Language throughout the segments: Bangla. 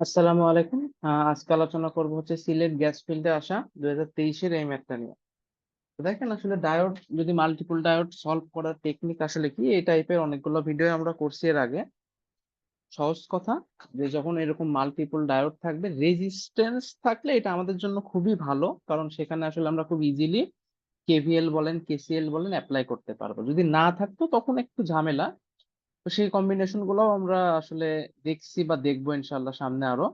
আসসালামু আলাইকুম। আজকে আলোচনা করব হচ্ছে সিলেট গ্যাস ফিল্ডে আসা দুই হাজার তেইশের এই ম্যাথটা নিয়ে। দেখেন আসলে ডায়োড, যদি মাল্টিপল ডায়োড সলভ করার টেকনিক আসলে কি, এই টাইপের অনেকগুলো ভিডিও আমরা করছি এর আগে। সহজ কথা যে যখন এরকম মাল্টিপল ডায়োড থাকবে রেজিস্ট্যান্স থাকলে এটা আমাদের জন্য খুবই ভালো, কারণ সেখানে আসলে আমরা খুব ইজিলি কেভিএল বলেন কেসিএল বলেন অ্যাপ্লাই করতে পারব। যদি না থাকতো তখন একটু ঝামেলা তো সেই কম্বিনেশন গুলোও আমরা আসলে দেখছি বা দেখব ইনশাল্লাহ সামনে আরও।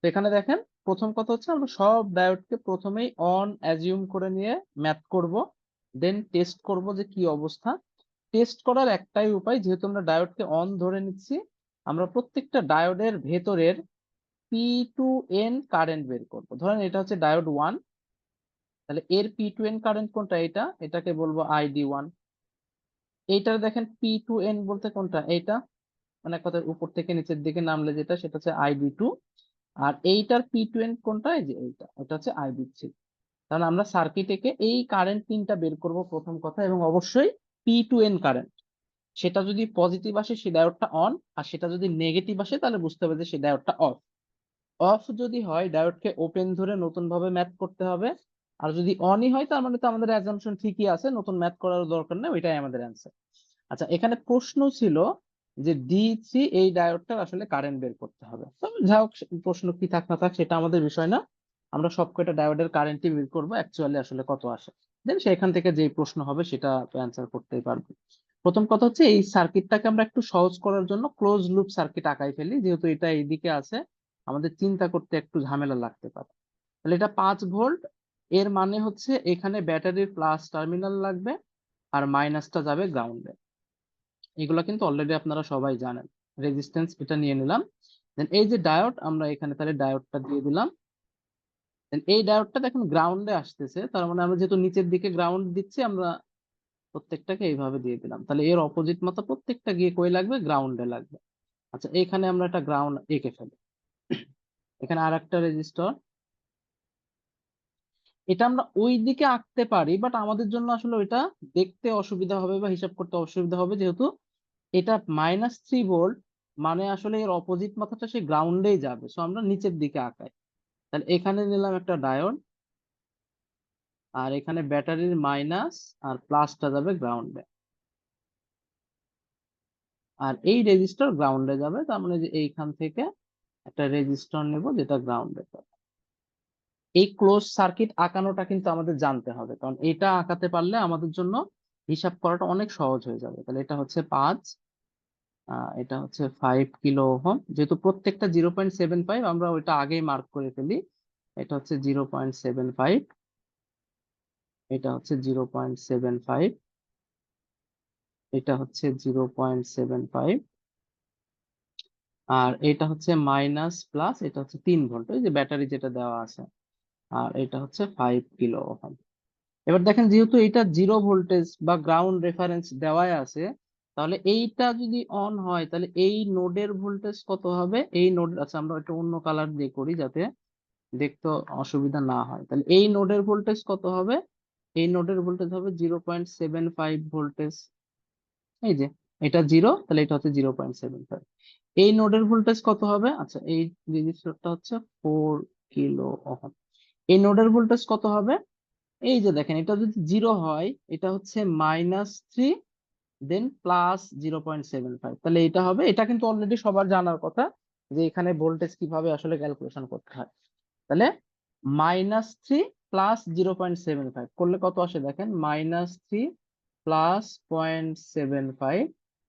তো এখানে দেখেন, প্রথম কথা হচ্ছে আমরা সব ডায়োডকে প্রথমেই অন অ্যাজিউম করে নিয়ে ম্যাথ করব দেন টেস্ট করব যে কি অবস্থা। টেস্ট করার একটাই উপায়, যেহেতু আমরা ডায়োডকে অন ধরে নিচ্ছি, আমরা প্রত্যেকটা ডায়োডের ভেতরের পি টু এন কারেন্ট বের করব। ধরেন এটা হচ্ছে ডায়োড ওয়ান তাহলে এর পি টু এন কারেন্ট কোনটা? এটা, এটাকে বলব আইডি ওয়ান এইটার দেখেন পি টু এন বলতে কোনটা? এইটা। মানে কথা উপর থেকে নিচের দিকে নামলে যেটা, সেটা হচ্ছে আইডি টু আর এইটার পি টু এন কোনটা? এই যে এইটা। এটা হচ্ছে আইডি থ্রি তাহলে আমরা সার্কিটেকে এই কারেন্ট তিনটা বের করব প্রথম কথা, এবং অবশ্যই পি টু এন কারেন্ট সেটা যদি পজিটিভ আসে, সে ডায়োডটা অন আর সেটা যদি নেগেটিভ আসে, তাহলে বুঝতে হবে যে সেই ডায়োডটা অফ অফ যদি হয় ডায়োডকে ওপেন ধরে নতুন ভাবে ম্যাথ করতে হবে। আর যদি অনই হয়, তার মানে তো আমাদের অ্যাজাম্পশন ঠিকই আছে, নতুন ম্যাথ করার দরকার নেই, ওইটাই আমাদের অ্যান্সার আচ্ছা এখানে প্রশ্ন ছিল যে ডি থ্রি এই ডায়োডটার আসলে কারেন্ট বের করতে হবে। যাই হোক প্রশ্ন কি থাক না থাক, সেটা আমাদের বিষয় না। আমরা সব কয়টা ডায়োডের কারেন্টই বের করব অ্যাকচুয়ালি আসলে কত আসে। দেন সেখান থেকে যেই প্রশ্ন হবে, সেটা অ্যান্সার করতেই পারব। প্রথম কথা হচ্ছে, এই সার্কিটটাকে আমরা একটু সহজ করার জন্য ক্লোজ লুপ সার্কিট আঁকাই ফেলি, যেহেতু এটা এইদিকে আছে, আমাদের চিন্তা করতে একটু ঝামেলা লাগতে পারে। তাহলে এটা পাঁচ ভোল্ট এর মানে হচ্ছে এখানে ব্যাটারির প্লাস টার্মিনাল লাগবে আর মাইনাসটা যাবে গ্রাউন্ডে এগুলো কিন্তু অলরেডি আপনারা সবাই জানেন। রেজিস্ট্যান্স এটা নিয়ে নিলাম। দেন এই যে ডায়োড আমরা এখানে তাহলে ডায়োডটা দিয়ে দিলাম। দেন এই ডায়োডটা দেখুন গ্রাউন্ডে আসতেছে, তার মানে আমরা যেহেতু নিচের দিকে গ্রাউন্ড দিচ্ছি, আমরা প্রত্যেকটাকে এইভাবে দিয়ে দিলাম। তাহলে এর অপোজিট মতো প্রত্যেকটা গিয়ে কই লাগবে? গ্রাউন্ডে লাগবে। আচ্ছা এখানে আমরা একটা গ্রাউন্ড এঁকে ফেলি। এখানে আর একটা রেজিস্টর এটা আমরা ওই দিকে আঁকতে পারি বাট আমাদের জন্য আসলে ওইটা দেখতে অসুবিধা হবে বা হিসাব করতে অসুবিধা হবে যেহেতু এটা মাইনাস থ্রি ভোল্ট মানে আসলে এর অপোজিট মাথাটা সে গ্রাউন্ডেই যাবে। সো আমরা নিচের দিকে আঁকাই। তাহলে এখানে নিলাম একটা ডায়োড আর এখানে ব্যাটারির মাইনাস আর প্লাসটা যাবে গ্রাউন্ডে আর এই রেজিস্টার গ্রাউন্ডে যাবে, তার মানে যে এইখান থেকে একটা রেজিস্টার নেব যেটা গ্রাউন্ডে যাবে। এই ক্লোজ সার্কিট আঁকানোটা কিন্তু আমাদের জানতে হবে। কারণ এটা আঁকাতে পারলে আমাদের জন্য হিসাব করাটা অনেক সহজ হয়ে যাবে। তাহলে এটা হচ্ছে পাঁচ এটা হচ্ছে ফাইভ কিলো ওহম। যেহেতু প্রত্যেকটা জিরো পয়েন্ট সেভেন ফাইভ আমরা ওইটা আগেই মার্ক করে ফেলি। এটা হচ্ছে জিরো পয়েন্ট সেভেন ফাইভ এটা হচ্ছে জিরো পয়েন্ট সেভেন ফাইভ এটা হচ্ছে জিরো পয়েন্ট সেভেন ফাইভ আর এটা হচ্ছে মাইনাস প্লাস এটা হচ্ছে তিন ভোল্ট। ওই যে ব্যাটারি যেটা দেওয়া আছে। আর এটা হচ্ছে ফাইভ কিলো ওহম। এবার দেখেন, যেহেতু এটা জিরো ভোল্টেজ বা গ্রাউন্ড রেফারেন্স দেওয়াই আছে, তাহলে এইটা যদি অন হয়, তাহলে এই নোডের ভোল্টেজ কত হবে? এই নোড আচ্ছা আমরা একটা অন্য কালার দিয়ে করি যাতে দেখতে অসুবিধা না হয়। তাহলে এই নোডের ভোল্টেজ কত হবে? এই নোডের ভোল্টেজ হবে zero point seven five voltage এই যে, এটা জিরো তাহলে এটা হচ্ছে জিরো পয়েন্ট সেভেন ফাইভ এই নোডের ভোল্টেজ কত হবে? আচ্ছা এই রেজিস্টারটা হচ্ছে ফোর কিলো ওহম। এই নোডের ভোল্টেজ কত হবে? এই যে দেখেন, এটা যদি জিরো হয়, এটা হচ্ছে minus three then plus zero point seven five তাহলে এটা হবে, এটা কিন্তু অলরেডি সবার জানার কথা যে এখানে ভোল্টেজ কীভাবে আসলে ক্যালকুলেশন করতে হয়। তাহলে minus three plus zero point seven five করলে কত আসে দেখেন? Minus three plus point seven five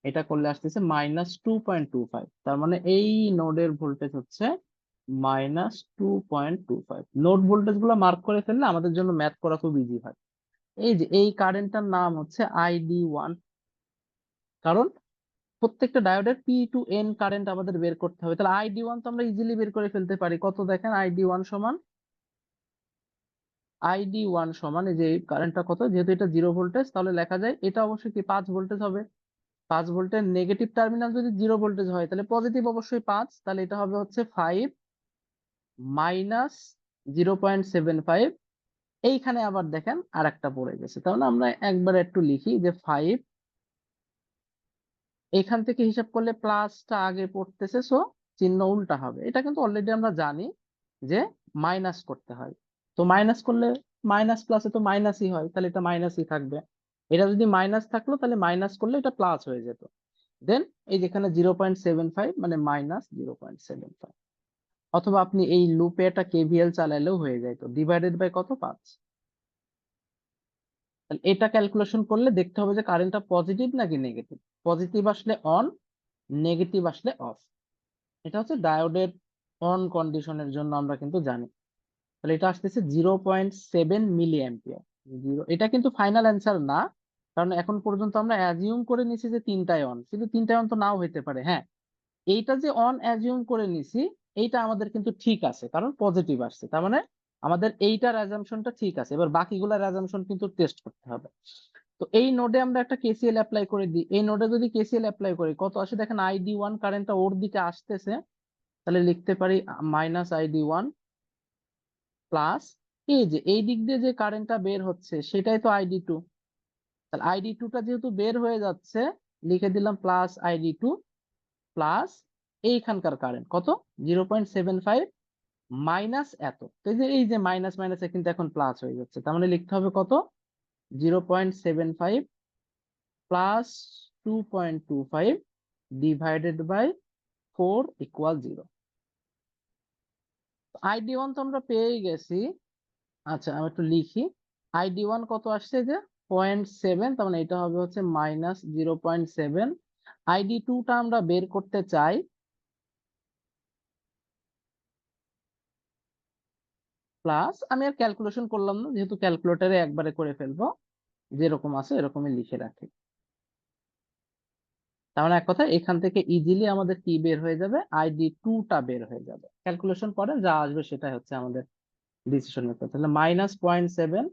এটা করলে আসতেছে minus two point two five তার মানে এই নোডের ভোল্টেজ হচ্ছে minus two point two five. Node ভোল্টেজগুলো mark করে ফেললে আমাদের জন্য ম্যাথ করা খুব ইজি হয়। এই যে, এই কারেন্টটার নাম হচ্ছে আইডি ওয়ান কারণ প্রত্যেকটা ডায়োডের পি টু এন কারেন্ট আমাদের বের করতে হবে। তাহলে আইডি ওয়ান তো আমরা ইজিলি বের করে ফেলতে পারি। কত দেখেন? আইডি ওয়ান সমান? আইডি ওয়ান সমান, এই যে কারেন্টটা কত? যেহেতু এটা জিরো ভোল্টেজ তাহলে লেখা যায় এটা অবশ্যই কি পাঁচ ভোল্টেজ হবে? পাঁচ ভোল্টের নেগেটিভ টার্মিনাল যদি জিরো ভোল্টেজ হয়, তাহলে পজিটিভ অবশ্যই পাঁচ। তাহলে এটা হবে হচ্ছে five minus zero point seven five, এইখানে আবার দেখেন আর একটা পড়ে গেছে। তাহলে আমরা একবার একটু লিখি যে ফাইভ, এখান থেকে হিসাব করলে প্লাসটা আগে পড়তেছে, সো চিহ্ন উল্টা হবে। এটা কিন্তু অলরেডি আমরা জানি যে মাইনাস করতে হয়। তো মাইনাস করলে মাইনাস প্লাসে তো মাইনাসই হয়, তাহলে এটা মাইনাসই থাকবে। এটা যদি মাইনাস থাকল, তাহলে মাইনাস করলে এটা প্লাস হয়ে যেত। দেন এই যেখানে জিরো মানে minus zero point seven five. অথবা আপনি এই লুপে একটা কেভিএল চালালেও হয়ে যায় তো। ডিভাইডেড বাই কত? পাঁচ। এটা ক্যালকুলেশন করলে দেখতে হবে যে কারেন্টটা পজিটিভ নাকি নেগেটিভ পজিটিভ আসলে অন নেগেটিভ আসলে অফ এটা হচ্ছে ডায়োডের অন কন্ডিশনের জন্য আমরা কিন্তু জানি। তাহলে এটা আসতেছে zero point seven milliampere zero এটা কিন্তু ফাইনাল অ্যান্সার না, কারণ এখন পর্যন্ত আমরা অ্যাজিউম করে নিছি যে তিনটায় অন কিন্তু তিনটায় অন তো নাও হইতে পারে হ্যাঁ। এইটা যে অন অ্যাজিউম করে নিছি এইটা আমাদের কিন্তু ঠিক আছে, কারণ পজিটিভ আসছে। তার মানে আমাদের এইটার অ্যাজাম্পশনটা ঠিক আছে। এবার বাকিগুলোর অ্যাজাম্পশন কিন্তু টেস্ট করতে হবে। তো এই নোডে আমরা একটা কেসিএল অ্যাপ্লাই করে দিই। এই নোডে যদি কেসিএল অ্যাপ্লাই করি, কত আসে? দেখেন আইডি ওয়ান কারেন্টটা ওর দিকে আসতেছে। তাহলে লিখতে পারি মাইনাস আইডি ওয়ান প্লাস এই যে, এই দিক দিয়ে যে কারেন্টটা বের হচ্ছে, সেটাই তো আইডি টু তাহলে আইডি টুটা যেহেতু বের হয়ে যাচ্ছে, লিখে দিলাম প্লাস আইডি টু প্লাস এইখানকার কারেন্ট কত? Zero point seven five minus এত। এই যে এই যে মাইনাস মাইনাসে কিন্তু এখন প্লাস হয়ে যাচ্ছে। তার মানে লিখতে হবে কত? Zero point seven five plus two point two five divided by four equal zero ID one তো আমরা পেয়েই গেছি। আচ্ছা আমি একটু লিখি। আইডি ওয়ান কত আসছে যে? পয়েন্ট সেভেন তার মানে এটা হবে হচ্ছে minus zero point seven ID টুটা আমরা বের করতে চাই। প্লাস আমি আর ক্যালকুলেশন করলাম না, যেহেতু ক্যালকুলেটরে একবারে করে ফেলব, যেরকম আছে এরকমই লিখে রাখি। মানে এক কথা এখান থেকে ইজিলি আমাদের কি বের হয়ে যাবে? আইডি টুটা বের হয়ে যাবে। ক্যালকুলেশন করে যা আসবে সেটাই হচ্ছে আমাদের ডিসিশন মেকার তাহলে minus point seven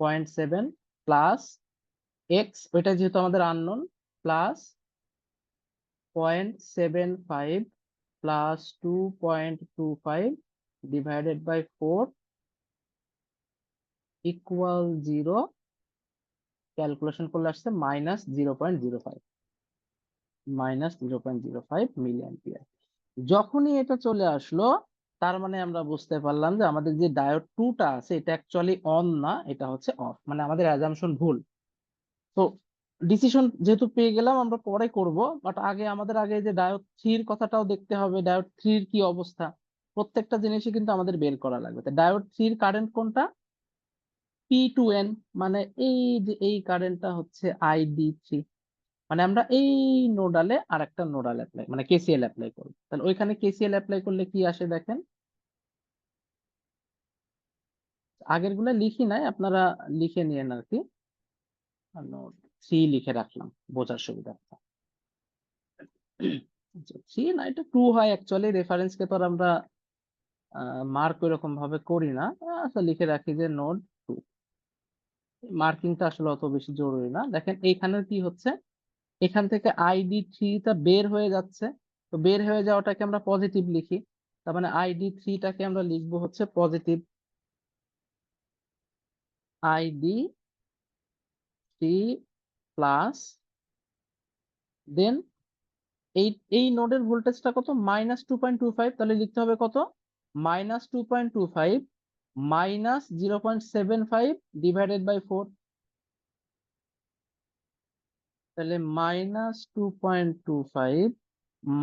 point seven plus X ওইটা যেহেতু আমাদের unknown plus point seven five plus two point two five divided by four equal zero calculation করলে আসছে minus zero point zero five minus zero point zero five milliampere যখনই এটা চলে আসলো, তার মানে আমরা বুঝতে পারলাম যে আমাদের যে ডায়োড টুটা আছে, এটা অ্যাকচুয়ালি অন না, এটা হচ্ছে অফ মানে আমাদের অ্যাজাম্পশন ভুল। তো ডিসিশন যেহেতু পেয়ে গেলাম, আমরা পরে করব বাট আগে আমাদের আগে যে ডায়োড থ্রির কথাটাও দেখতে হবে ডায়োড থ্রির কি অবস্থা? প্রত্যেকটা জিনিসই কিন্তু আমাদের বের করা লাগবে। ডায়োড থ্রির কারেন্ট কোনটা? পি টু এন মানে এই যে এই কারেন্টটা হচ্ছে আইডি থ্রি মানে আমরা এই নোডালে আর একটা নোডাল অ্যাপ্লাই মানে কেসিএল অ্যাপ্লাই করব। তাহলে ওইখানে কেসিএল অ্যাপ্লাই করলে কি আসে দেখেন? আগেরগুলা লিখি নাই, আপনারা লিখে নিয়েন আর কি। থ্রি লিখে রাখলাম, বোঝার সুবিধা থ্রি না, এটা টু হয় অ্যাকচুয়ালি রেফারেন্সকে তো আর আমরা মার্ক ওইরকম ভাবে করি না। আচ্ছা লিখে রাখি যে নোড টু মার্কিংটা আসলে অত বেশি জরুরি না। দেখেন এইখানে কি হচ্ছে? এখান থেকে আইডি থ্রিটা বের হয়ে যাচ্ছে। তো বের হয়ে যাওয়াটাকে আমরা পজিটিভ লিখি। তার মানে আইডি থ্রিটাকে আমরা লিখব হচ্ছে positive ID three plus then এই এই নোডের ভোল্টেজটা কত? Minus two point two five তাহলে লিখতে হবে কত? Minus two point two five minus zero point seven five divided by four তাহলে minus two point two five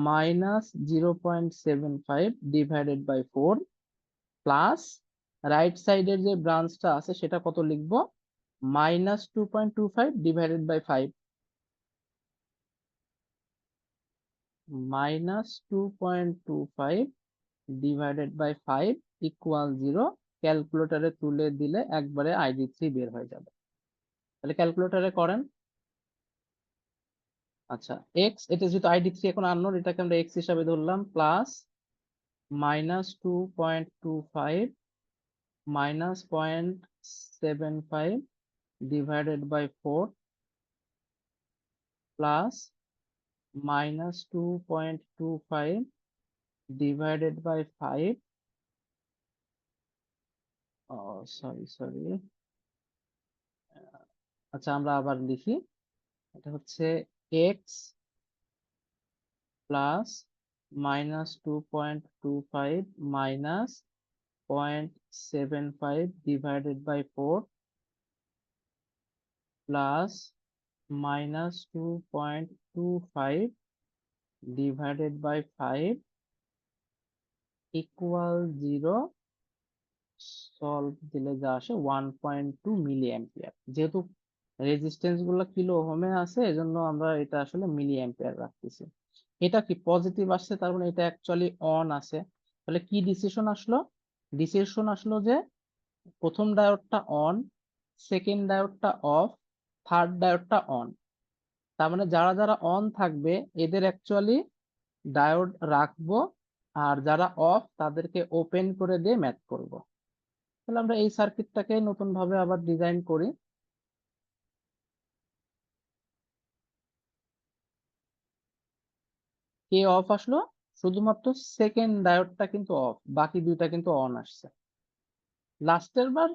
minus zero point seven five divided by four plus right সাইডের যে ব্রাঞ্চটা আছে, সেটা কত লিখব? Minus two point two five divided by five minus two point two five divided by five equal zero ক্যালকুলেটারে তুলে দিলে একবারে আইডি থ্রি বের হয়ে যাবে। তাহলে ক্যালকুলেটারে করেন। আচ্ছা এক্স এটা যেহেতু আইডি থ্রি এখন আননোন এটাকে আমরা এক্স হিসাবে ধরলাম plus minus two point two five minus point seven five divided by four plus minus two point two 2.25 divided by 5 oh sorry sorry. আচ্ছা আমরা আবার লিখি। এটা হচ্ছে x plus minus two point two five minus point seven five divided by four plus minus two point two five divided by five equal zero solve দিলে যা আসে ওয়ান পয়েন্ট টু মিলি অ্যাম্পিয়ার যেহেতু রেজিস্ট্যান্সগুলো কিলো ওহমে আছে, এজন্য আমরা এটা আসলে মিলি অ্যাম্পিয়ার রাখতেছি। এটা কি পজিটিভ আসছে? তার মানে এটা অ্যাকচুয়ালি অন আছে। তাহলে কি ডিসিশন আসলো? ডিসিশন আসলো যে প্রথম ডায়োডটা অন সেকেন্ড ডায়োডটা অফ থার্ড ডায়োডটা অন তার মানে যারা যারা অন থাকবে, এদের অ্যাকচুয়ালি ডায়োড রাখব আর যারা অফ তাদেরকে ওপেন করে দিয়ে ম্যাথ করব। তাহলে আমরা এই সার্কিটটাকে নতুন ভাবে আবার ডিজাইন করি। কে অফ আসলো? শুধুমাত্র সেকেন্ড ডায়োডটা কিন্তু অফ বাকি দুইটা কিন্তু অন আসছে। লাস্টের বার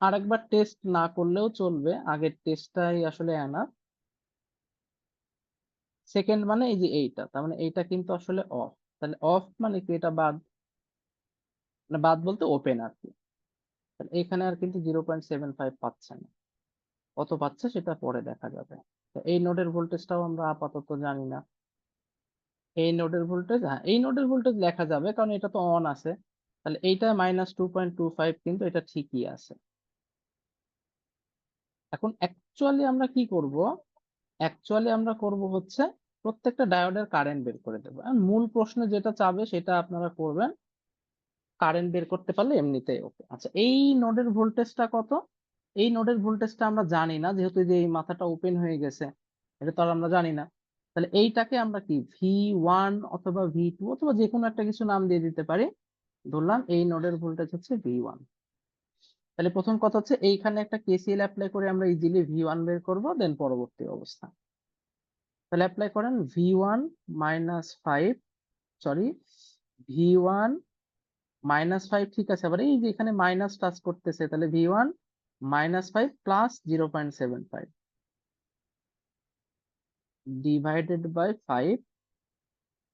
আরেকবার টেস্ট না করলেও চলবে, আগের টেস্টটাই আসলে এনাফ সেকেন্ড মানে এই যে এইটা, তার মানে এইটা কিন্তু আসলে অফ তাহলে অফ মানে কি এটা বাদ? মানে বাদ বলতে ওপেন আর কি। তাহলে এখানে আর কিন্তু জিরো পয়েন্ট সেভেন ফাইভ পাচ্ছে না। কত পাচ্ছে সেটা পরে দেখা যাবে। এই নোডের ভোল্টেজটাও আমরা আপাতত জানি না। এই নোডের ভোল্টেজ হ্যাঁ এই নোডের ভোল্টেজ লেখা যাবে কারণ এটা তো অন আছে। তাহলে এইটা minus two point two five কিন্তু এটা ঠিকই আছে। এখন অ্যাকচুয়ালি আমরা কি করব? অ্যাকচুয়ালি আমরা করব হচ্ছে প্রত্যেকটা ডায়োডের কারেন্ট বের করে দেবো। মূল প্রশ্নে যেটা চাবে সেটা আপনারা করবেন। কারেন্ট বের করতে পারলে এমনিতেই ওকে আচ্ছা এই নোডের ভোল্টেজটা কত? এই নোডের ভোল্টেজটা আমরা জানি না, যেহেতু যে এই মাথাটা ওপেন হয়ে গেছে, এটা তো আর আমরা জানি না। তাহলে এইটাকে আমরা কি ভি ওয়ান অথবা ভি টু অথবা যে কোনো একটা কিছু নাম দিয়ে দিতে পারি। ধরলাম এই নোডের ভোল্টেজ হচ্ছে ভি ওয়ান তাহলে প্রথম কথা হচ্ছে এইখানে একটা কেসিএল অ্যাপ্লাই করে আমরা ইজিলি ভি ওয়ান বের করব দেন পরবর্তী অবস্থা। তাহলে অ্যাপ্লাই করেন V one minus five sorry V one minus five ঠিক আছে। আবার এই যে এখানে মাইনাস টাচ করতেছে, তাহলে V one minus five plus zero point seven five divided by five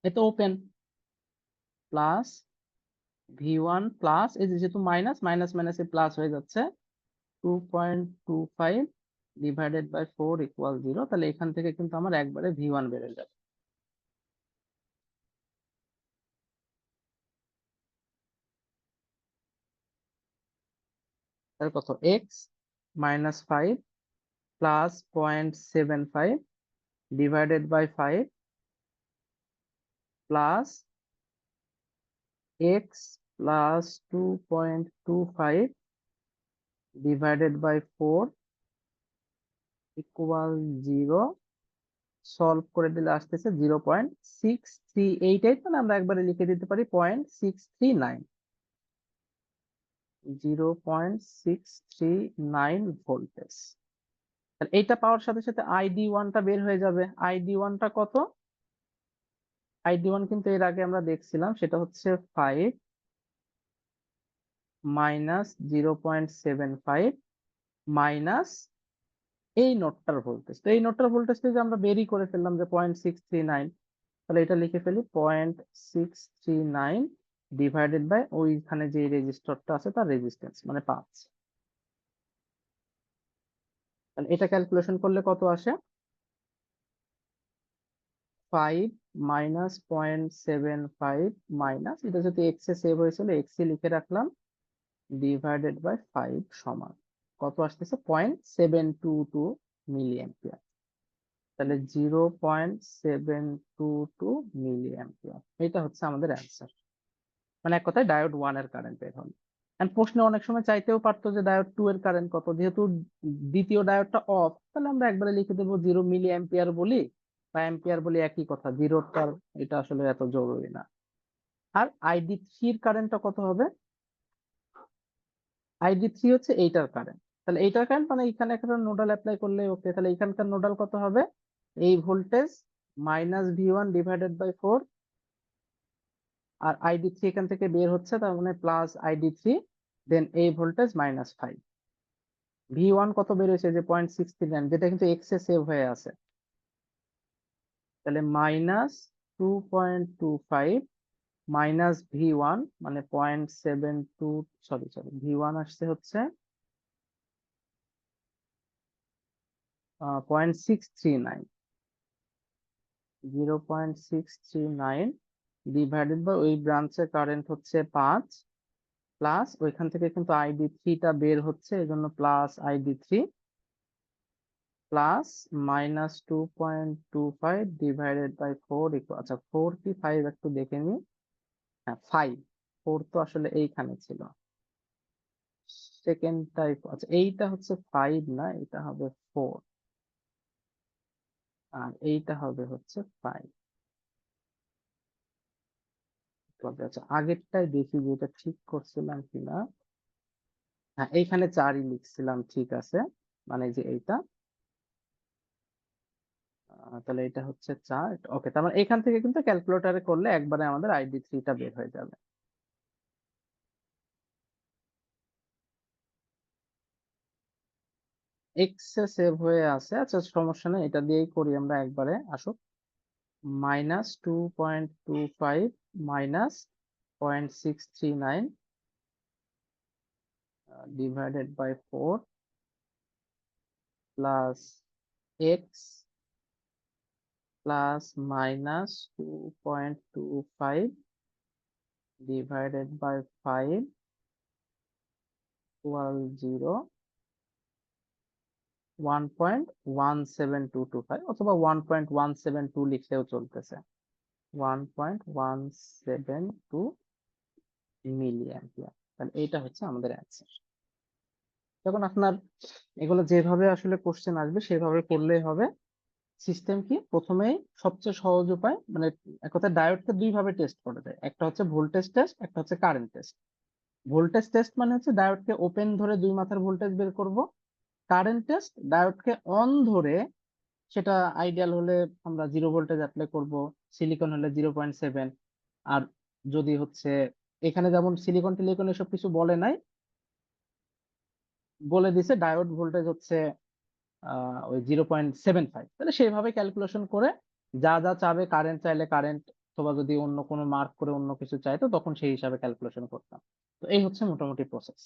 এটা open plus V one plus এই যেহেতু মাইনাস মাইনাস মাইনাসে প্লাস হয়ে যাচ্ছে two point two five divided by four equal zero তাহলে এখান থেকে কিন্তু আমার একবারে ভি ওয়ান বেড়ে যাবে। কত? X minus five plus point seven five divided by five plus X plus two point two five divided by four equal zero solve করে দিলে আসতেছে zero point six three eight eight মানে আমরা একবারে লিখে দিতে পারি point six three nine zero point six three nine voltage এইটা পাওয়ার সাথে সাথে আইডি ওয়ানটা বের হয়ে যাবে। আইডি ওয়ানটা কত? আইডি ওয়ান কিন্তু এর আগে আমরা দেখছিলাম, সেটা হচ্ছে five minus zero point seven five minus এই নোটটার ভোল্টেজ তো এই নোটটার ভোল্টেজ থেকে আমরা বেরই করে ফেললাম যে পয়েন্ট সিক্স থ্রি নাইন তাহলে এটা লিখে ফেলি point six three nine divided by ওইখানে যে রেজিস্টরটা আছে তার রেজিস্ট্যান্স মানে পাঁচ। এটা ক্যালকুলেশন করলে কত আসে? Five minus point seven five minus এটা যদি এক্স সেভ হয়েছিল এক্স লিখে রাখলাম ডিভাইডেড বাই ফাইভ সমান। কত আসতেছে? Point seven two two milliampere তাহলে zero point seven two two milliampere এটা হচ্ছে আমাদের অ্যান্সার মানে এক কথায় ডায়োড ওয়ানের কারেন্ট বের হল। এন্ড প্রশ্নে অনেক সময় চাইতেও পারতো যে ডায়োড টু এর কারেন্ট কত। যেহেতু দ্বিতীয় ডায়োডটা অফ তাহলে আমরা একবারে লিখে দেবো জিরো মিলি অ্যাম্পিয়ার বলি, বা অ্যাম্পিয়ার বলি একই কথা। জিরোটার এটা আসলে এত জরুরি না। আর আইডি থ্রির কারেন্টটা কত হবে? আইডি থ্রি হচ্ছে এইটার কারেন্ট তাহলে এইটার কারেন্ট মানে এখানে একটা নোডাল অ্যাপ্লাই করলে ওকে তাহলে এখানকার নোডাল কত হবে? এই voltage minus V one divided by four R ID three এখান থেকে বের হচ্ছে, তার মানে প্লাস আইডি থ্রি দেন এই voltage minus five V one কত বেরোয়েছে? যে পয়েন্ট সিক্স থ্রি নাইন যেটা কিন্তু এক্সে সেভ হয়ে আছে। তাহলে minus two point two five minus V one মানে point seven two sorry sorry V one আসছে হচ্ছে point six three nine zero point six three nine divided by ওই ব্রাঞ্চের কারেন্ট হচ্ছে পাঁচ প্লাস ওইখান থেকে কিন্তু আইডি থ্রিটা বের হচ্ছে এই জন্য plus ID three plus minus two point two five divided by four আচ্ছা ফোর কি ফাইভ একটু দেখে নি হ্যাঁ ফাইভ ফোর তো আসলে এইখানে ছিল। সেকেন্ড টাইপ আচ্ছা এইটা হচ্ছে ফাইভ না, এটা হবে ফোর আর এইটা হবে হচ্ছে ফাইভ আচ্ছা আগেরটাই দেখি যে এটা ঠিক করছিলাম কিনা। হ্যাঁ এইখানে চারই লিখছিলাম, ঠিক আছে। মানে যে এইটা। তাহলে এটা হচ্ছে চার ওকে তার মানে এখান থেকে কিন্তু ক্যালকুলেটরে করলে একবারে আমাদের আইডি থ্রিটা বের হয়ে যাবে। এক্স সেভ হয়ে আছে আচ্ছা সমস্যা নেই, এটা দিয়েই করি আমরা একবারে, আসুক। Minus two point two five minus point six three nine divided by four plus X plus minus two point two five divided by 5 equal 0 1.17225 অথবা 1.172 লিখলেও চলতেছে। 1.172 মিলি অ্যাম্পিয়ার তাহলে এইটা হচ্ছে আমাদের অ্যান্সার যখন আপনার এগুলো যেভাবে আসলে কোশ্চেন আসবে, সেভাবে করলেই হবে। সিস্টেম কি? প্রথমেই সবচেয়ে সহজ উপায় মানে এক কথায় ডায়োডকে দুই ভাবে টেস্ট করা যায়। একটা হচ্ছে ভোল্টেজ টেস্ট একটা হচ্ছে কারেন্ট টেস্ট ভোল্টেজ টেস্ট মানে হচ্ছে ডায়োডকে ওপেন ধরে দুই মাথার ভোল্টেজ বের করব। কারেন্ট টেস্ট ডায়োডকে অন ধরে সেটা আইডিয়াল হলে আমরা জিরো ভোল্টেজ অ্যাপ্লাই করব সিলিকন হলে জিরো পয়েন্ট সেভেন আর যদি হচ্ছে এখানে যেমন সিলিকন টিলিকন এসব কিছু বলে নাই, বলে দিছে ডায়োড ভোল্টেজ হচ্ছে ওই জিরো পয়েন্ট সেভেন ফাইভ তাহলে সেইভাবে ক্যালকুলেশন করে যা যা চাবে কারেন্ট চাইলে কারেন্ট অথবা যদি অন্য কোনো মার্ক করে অন্য কিছু চাইতো তখন সেই হিসাবে ক্যালকুলেশন করতাম। তো এই হচ্ছে মোটামুটি প্রসেস